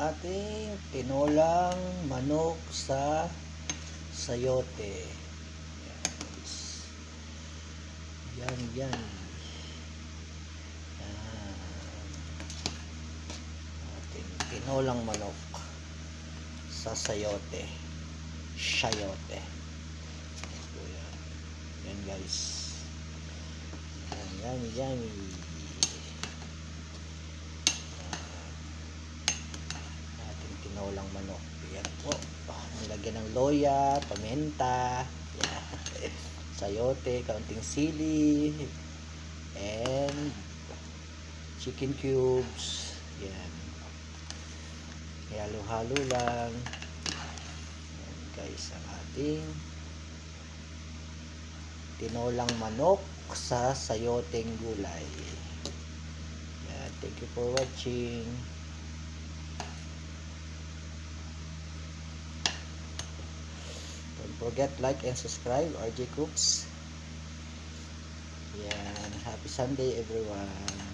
ating tinolang manok sa sayote. Yan. Yan, yan. Yan. Ating tinolang manok sa sayote. Sayote. Yan yan. Yan guys. Yan, yan, yan. Tinolang manok. Yan po. Nilagyan ng loya, paminta, yan. sayote, kaunting sili, and chicken cubes. Yan. Halo-halo lang. Yan guys, ang ating tinolang manok sa sayoteng gulay. Yan. Thank you for watching. Forget like and subscribe RJ Cooks. Yan. Happy Sunday everyone.